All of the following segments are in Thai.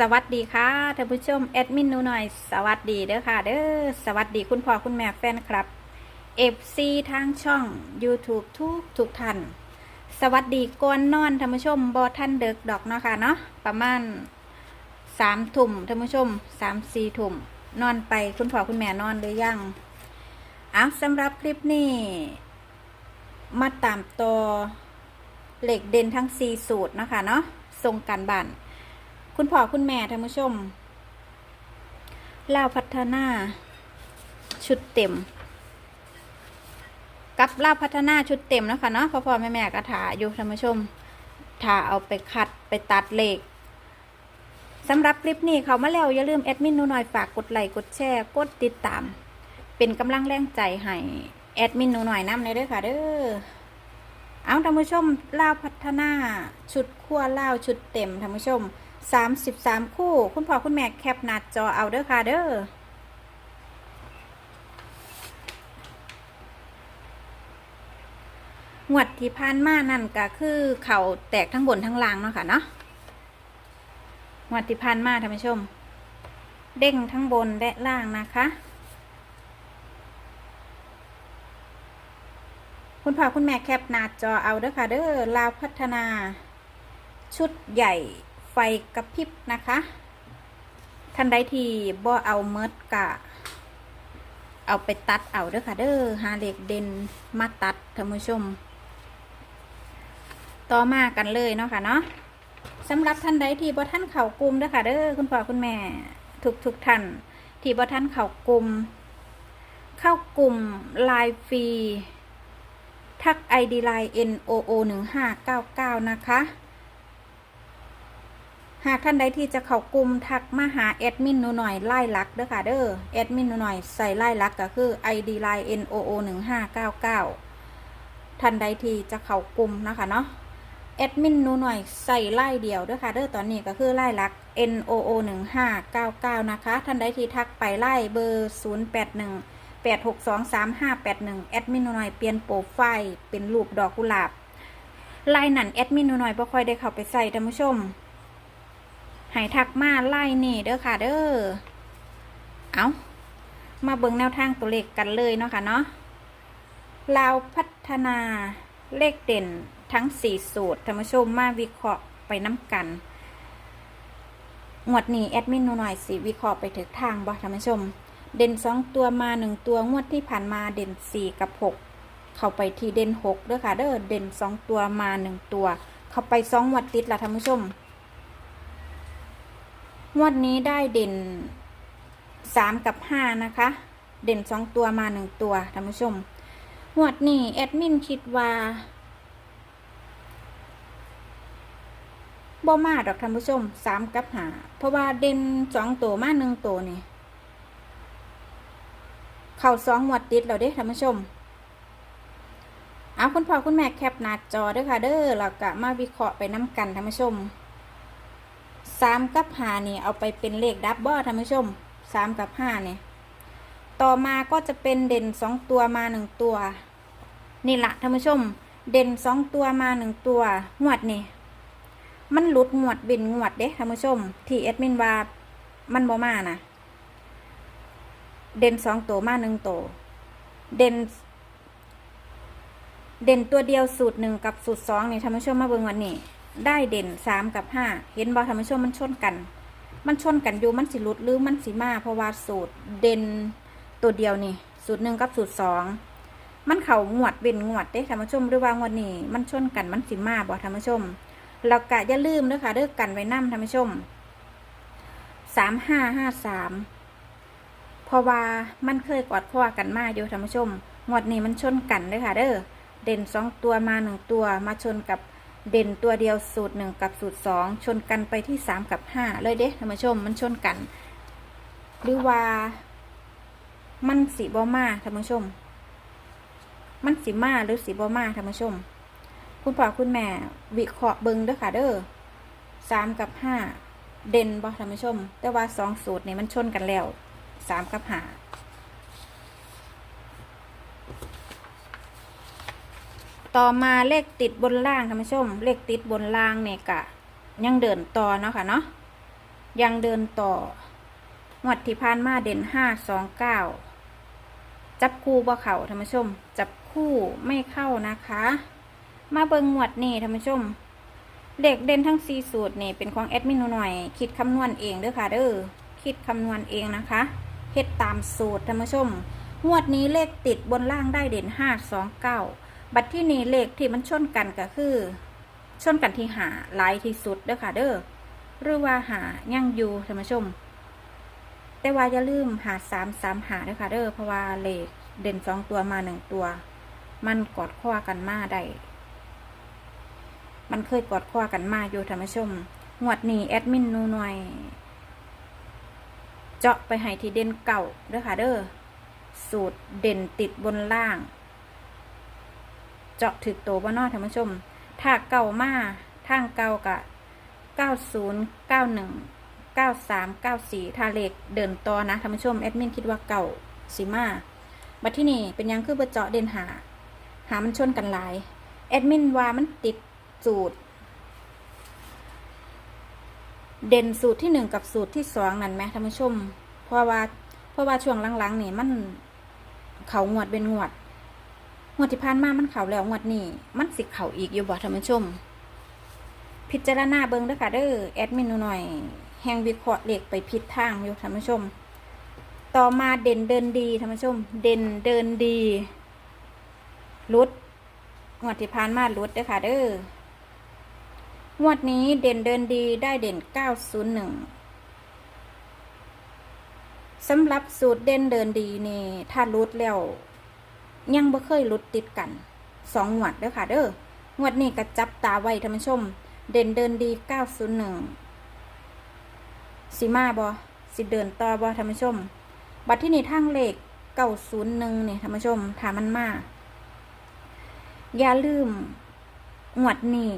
สวัสดีค่ะท่านผู้ชมแอดมินนูหน่อย สวัสดีเด้อค่ะเด้อสวัสดีคุณพ่อคุณแม่แฟนครับเอฟซีทางช่อง YouTube ทุกทุกท่านสวัสดีก่อนนอนท่านผู้ชมบอท่านเด็กดอกเนาะค่ะเนาะประมาณสามทุ่มท่านผู้ชมสามสี่ทุ่มนอนไปคุณพ่อคุณแม่นอนหรือยังอ้าวสำหรับคลิปนี้ มาตามต่อเหล็กเด่นทั้งสี่สูตรนะคะเนาะทรงการบ้าน คุณพ่อคุณแม่ท่านผู้ชมลาวพัฒนา ชุดเต็ม กับลาวพัฒนาชุดเต็มนะคะเนาะพ่อพ่อแม่แม่ก็ถาอยู่ท่านผู้ชมถาเอาไปคัดไปตัดเหลขสำหรับคลิปนี้เขามาแล้วอย่าลืมแอดมินหนูหน่อยฝากกดไลค์กดแชร์กดติดตาม เป็นกำลังแรงใจให้แอดมินหนูหน่อยนำในเด้อค่ะเด้อเอาท่านผู้ชมลาวพัฒนาชุดขั้วลาวชุดเต็มท่านผู้ชม 33 คู่ คุณพ่อคุณแม่แคปหน้าจอเอาเด้อค่ะเด้องวดที่ผ่านมานั่นก็คือเข่าแตกทั้งบนทั้งล่างเนาะค่ะเนาะงวดที่ผ่านมาท่านผู้ชม เด้งทั้งบนและล่างนะคะ คุณพ่อคุณแม่แคปหน้าจอเอาเด้อค่ะเด้อลาวพัฒนา ชุดใหญ่ ไฟกระพริบนะคะ ท่านใดที่บ่เอาเมิดกะ เอาไปตัดเอาเด้อค่ะเด้อหาเหล็กเด่นมาตัดท่านผู้ชม ต่อมากันเลยเนาะค่ะเนาะสำหรับท่านใดที่บ่ท่านเข่ากลุ่มเด้อค่ะเด้อคุณพ่อคุณแม่ทุกทุกท่าน ที่บ่ท่านเข่ากลุ่มเข้ากลุ่มไลน์ฟรี ทัก ID Line NOO 1599 นะคะ หากท่านใดที่จะเข้ากลุ่มทักมาหาแอดมินหนูหน่อยไล่ลักเด้อค่ะเด้อแอดมินหนูหน่อยใส่ไล่ลักก็คือ ID Line NOO 1599ท่านใดที่จะเข้ากลุ่มนะคะเนาะแอดมินหนูหน่อยใส่ไล่เดียวเด้อค่ะเด้อตอนนี้ก็คือไล่ลัก NOO 1599นะคะท่านใดที่ทักไปไล่เบอร์ 081 8623581แอดมินหนูหน่อยเปลี่ยนโปรไฟล์เป็นรูปดอกกุหลาบไลน์นั่นแอดมินหน่อยบ่ค่อยได้เข้าไปใส่ท่านผู้ชม ให้ทักมาไล่นี่เด้อค่ะ เด้อ เอามาเบิ่งแนวทางตัวเลขกันเลยเนาะค่ะเนาะลาวพัฒนาเลขเด่นทั้ง 4 สูตรท่านผู้ชมมาวิเคราะห์ไปน้ำกันงวดนี้แอดมินหน่อยสิวิเคราะห์ไปถึงทางบ่ท่านผู้ชม เด่นสองตัวมาหนึ่งตัวงวดที่ผ่านมาเด่นสี่กับหกเข้าไปที่เด่นหกเด้อค่ะเด้อเด่นสองตัวมาหนึ่งตัว เข้าไปสองงวดติดละท่านผู้ชม งวดนี้ได้เด่นสามกับห้านะคะ เด่นสองตัวมาหนึ่งตัวท่านผู้ชมงวดนี้แอดมินคิดว่าบ่มาดอกท่านผู้ชมสามกับห้าเพราะว่าเด่นสองตัวมาหนึ่งตัวนี่เข่าสองหวดติดเราเด้ท่านผู้ชม เอาคุณพ่อคุณแม่แคปหน้าจอเด้อค่ะเด้อเราก็มาวิเคราะห์ไปน้ำกันท่านผู้ชม สามกับห้านี่เอาไปเป็นเลขดับเบิลท่านผู้ชมสามกับห้านี่ต่อมาก็จะเป็นเด่นสองตัวมาหนึ่งตัว นี่ละท่านผู้ชม เด่นสองตัวมาหนึ่งตัวงวดนี่มันหลุดงวดบินงวดเด้ท่านผู้ชม ที่เอดมินว่ามันบ่มานะเด่นสองตัวมาหนึ่งตัวเด่น เด่นตัวเดียวสูตรหนึ่งกับสูตรสองนี่ท่านผู้ชมมาเบิ่งวันนี้ ได้เด่นสามกับห้าเห็นบอท่านผู้ชมมันชนกัน มันชนกันอยู่มันสิลุดหรือมันสิมาเพราะว่าสูตรเด่นตัวเดียวนี่ สูตรหนึ่งกับสูตรสองมันเข่างวดเป็นงวดเด้ท่านผู้ชมหรือว่างวดนี้มันชนกันมันสิมาบอท่านผู้ชมเรากะอย่าลืมเด้อค่ะเด้อกันไว้นั่ท่านผู้ชมสามห้าห้าสามเพราะว่ามันเคยกอดข้อกันมาอยู่ท่านผู้ชมงวดนี้มันชนกันเลยค่ะเด้อเด่นสองตัวมาหนึ่งตัวมาชนกับ เด่นตัวเดียวสูตรหนึ่งกับสูตรสองชนกันไปที่สามกับห้าเลยเด้ท่านผู้ชมมันชนกัน หรือว่า มันสีบอมาท่านผู้ชม มันสีมาหรือสีบอมาท่านผู้ชม คุณพ่อคุณแม่ วิเคราะห์เบิ้งด้อค่ะเด้อสามกับห้าเด่นบอท่านผู้ชม แต่ว่าสองสูตรนี่มันชนกันแล้วสามกับหา ต่อมาเลขติดบนล่างท่านผู้ชม เลขติดบนล่างเนี่ยกะ ยังเดินต่อเนาะค่ะเนาะยังเดินต่องวดที่ผ่านมาเด่นห้าสองเก้าจับคู่บ่เข่าท่านผู้ชม จับคู่ไม่เข้านะคะ มาเบิงงวดนี่ท่านผู้ชมเลขเด่นทั้งสี่สูตรนี่เป็นของแอดมินหน่อย คิดคำนวณเองเด้อค่ะเด้อคิดคำนวณเองนะคะเฮ็ดตามสูตรท่านผู้ชมงวดนี้เลขติดบนล่างได้เด่นห้าสองเก้า บัตรที่นี่เลขที่มันชนกันก็คือ ชนกันที่หาหลายที่สุดเด้อค่ะเด้อหรือว่าหายั่งอยู่ท่านผู้ชม แต่ว่าอย่าลืมหาสามสามหาเด้วยค่ะเด้อเพราะว่าเลขเด่นสองตัวมาหนึ่งตัว มันกอดข้อกันมาได้มันเคยกอดข้อกันมาอยู่ท่านผู้ชมงวดนี้แอดมินนูหน่อย เจาะไปให้ที่เด่นเก่าเด้อค่ะเด้อสูตรเด่นติดบนล่าง เจาะถึกโตบ่เนอท่านผู้ชม ถ้าเก่ามาทางเก่ากะเก้าศูนย์เก้าหนึ่งเก้าสามเก้าสี่ทาเลขเดินต่อนะท่านผู้ชมแอดมินคิดว่าเก่าสีมาบัดที่นี่เป็นยังคือเบอร์เจาะเด่นหา หามันชนกันหลาย แอดมินว่ามันติดสูตร เด่นสูตรที่หนึ่งกับสูตรที่สองนั่นไหมท่านผู้ชม เพราะว่าเพราะว่าช่วงหลังๆนี่มันเขางวดเป็นงวด งวดที่ผ่านมามันเข่าแล้วงวดนี้ มันสิเข่าอีกอยู่บ่ท่านผู้ชม พิจารณาเบิงเด้อค่ะเด้อแอดมินหน่อย แหงวิเคราะห์เลขไปผิดทางอยู่ท่านผู้ชม ต่อมาเด่นเดินดีท่านผู้ชม เด่นเดินดีรุดงวดที่ผ่านมารุดเด้อค่ะเด้องวดนี้เด่นเดินดีได้เด่น 901สำหรับสูตรเด่นเดินดีนี่ ถ้ารุดแล้ว ยังบ่เคยรุดติดกันสองงวดเด้อค่ะเด้องวดนี้ก็จับตาไว้ท่านผู้ชม เด่นเดินดี 901สิมาบอสิเดินต่อบอท่านผู้ชม บัตรที่นี่ทางเลขเก้าศูนย์หนึ่งเนี่ยท่านผู้ชมถามมันมาอย่าลืมงวดนี้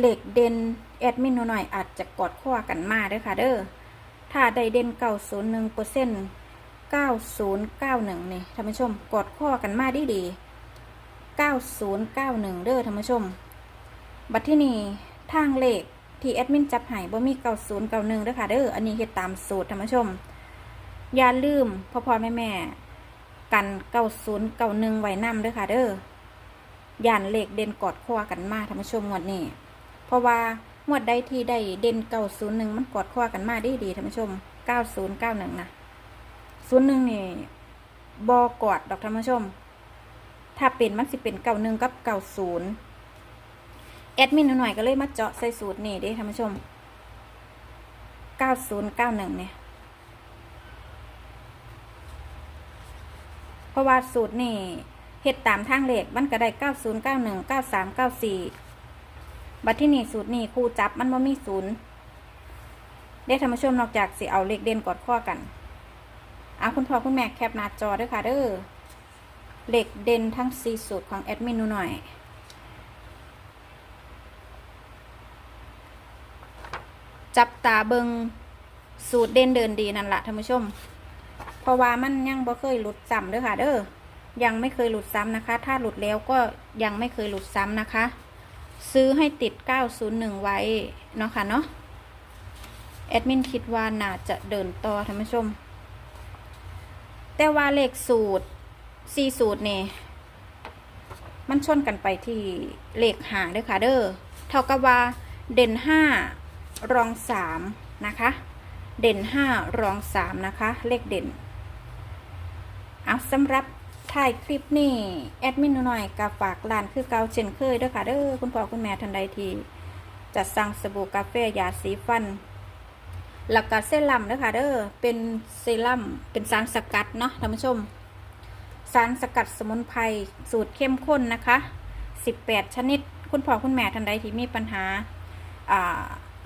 เลขเด่นแอดมินหน่อยอาจจะกอดข้อกันมาเด้อค่ะเด้อถ้าได้เด่นเก้าศูนย์หนึ่งเปอร์เซ็นต์ เก้าศูนย์เก้าหนึ่งนี่ท่านผู้ชมกอดข้อกันมาดีดีเก้าศูนย์เก้าหนึ่งเด้อท่านผู้ชม บัตรที่นี่ทางเลขที่แอดมินจับหายบ่มีเก้าศูนย์เก้าหนึ่งเด้อค่ะเด้ออันนี้เฮ็ดตามสูตรท่านผู้ชม อย่าลืมพ่อพ่อแม่แม่กันเก้าศูนย์เก้าหนึ่งไว้นำเด้อค่ะเด้อย่านเลขเด่นกอดข้อกันมาท่านผู้ชมงวดนี้เพราะว่างวดใดที่ได้เด่นเก้าศูนย์หนึ่งมันกอดข้อกันมาดีดีท่านผู้ชมเก้าศูนย์เก้าหนึ่งนะ ศูนย์หนึ่งนี่บอกอดดอกท่านผู้ชม ถ้าเป็นมันสิเป็นเก้าหนึ่งกับเก้าศูนย์แอดมินหน่อยก็เลยมาเจาะใส่สูตรนี่เด้ท่านผู้ชม9091เนี่ยเพราะว่าสูตรนี่เฮ็ดตามทางเลขมันก็ได้9091 9394บัดที่นี่สูตรนี่ครูจับมันบ่มีศูนย์ได้ท่านผู้ชมนอกจากสิเอาเลขเด่นกอดข้อกัน เอาคุณพ่อคุณแม่แคปหน้าจอด้วยค่ะเด้อเหลขเด่นทั้งสี่สูตรของแอดมินหน่อย จับตาเบิงสูตรเด่นเดินดีนั่นแหละท่านผู้ชม เพราะว่ามันยังบ่เคยหลุดซ้ำด้อค่ะ เด้อยังไม่เคยหลุดซ้ำนะคะ ถ้าหลุดแล้วก็ยังไม่เคยหลุดซ้ำนะคะ ซื้อให้ติด 901 ไว้เนาะค่ะเนาะแอดมินคิดว่าน่าจะเดินต่อท่านผู้ชม แต่ว่าเลขสูตรสี่สูตรนี่มันชนกันไปที่เลขหางเด้อค่ะเด้อเท่ากับว่าเด่นห้ารองสามนะคะ เด่นห้ารองสามนะคะ เลขเด่นเอาสำหรับถ่ายคลิปนี่แอดมินหน่อยกับฝากร้านคือเกาเช่นเคยเด้วยค่ะเด้อคุณพ่อคุณแม่ทันใดทีจัดสั่งสบู่กาแฟยาสีฟัน แล้วก็เซรั่มเด้อค่ะเด้อเป็นเซรั่มเป็นสารสกัดเนาะท่านผู้ชม สารสกัดสมุนไพรสูตรเข้มข้นนะคะ 18 ชนิด คุณพ่อคุณแม่ทันใดที่มีปัญหา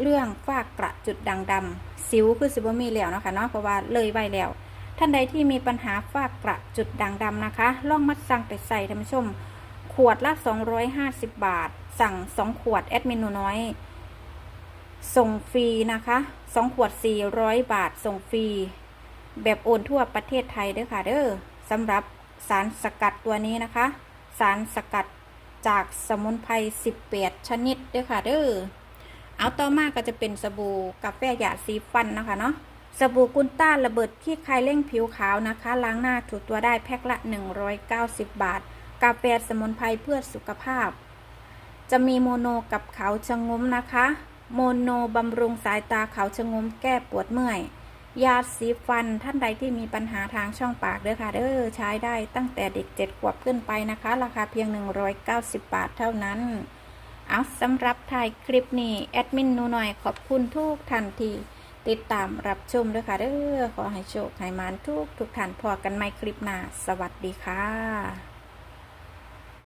เรื่องฝ้ากระจุดด่างดำสิวคือสิบมีแล้วนะคะเนาะเพราะว่าเลยไว้แล้ว ท่านใดที่มีปัญหาฝ้ากระจุดด่างดำนะคะลองมัดสั่งไปใส่ท่านผู้ชม ขวดละ 250 บาท สั่ง 2 ขวดแอดมินหนูน้อย ส่งฟรีนะคะ2ขวด 400 บาท ส่งฟรี แบบโอนทั่วประเทศไทยเด้อค่ะ เด้อสำหรับสารสกัดตัวนี้นะคะ สารสกัดจากสมุนไพร 18 ชนิดเด้อค่ะ เด้อเอาต่อมาก็จะเป็นสบู่กาแฟหยาดสีฟันนะคะเนาะสบู่กุนต้าระเบิดที่ใครเร่งผิวขาวนะคะ ล้างหน้าถูตัวได้แพ็คละ 190 บาท กาแฟสมุนไพรเพื่อสุขภาพ จะมีโมโนกับเขาชะงมนะคะ โมโนบำรุงสายตาเขาชะงมแก้ปวดเมื่อย ยาสีฟันท่านใดที่มีปัญหาทางช่องปากเด้อค่ะเด้อใช้ได้ตั้งแต่เด็ก7ขวบขึ้นไปนะคะ ราคาเพียง 190 บาทเท่านั้น เอาสำหรับถ่ายคลิปนี้ แอดมินนูหน่อยขอบคุณทุกท่านที่ติดตามรับชมด้วยค่ะเด้อขอให้โชคให้มานทุกทุกท่านพอกันใหม่คลิปหน้า สวัสดีค่ะ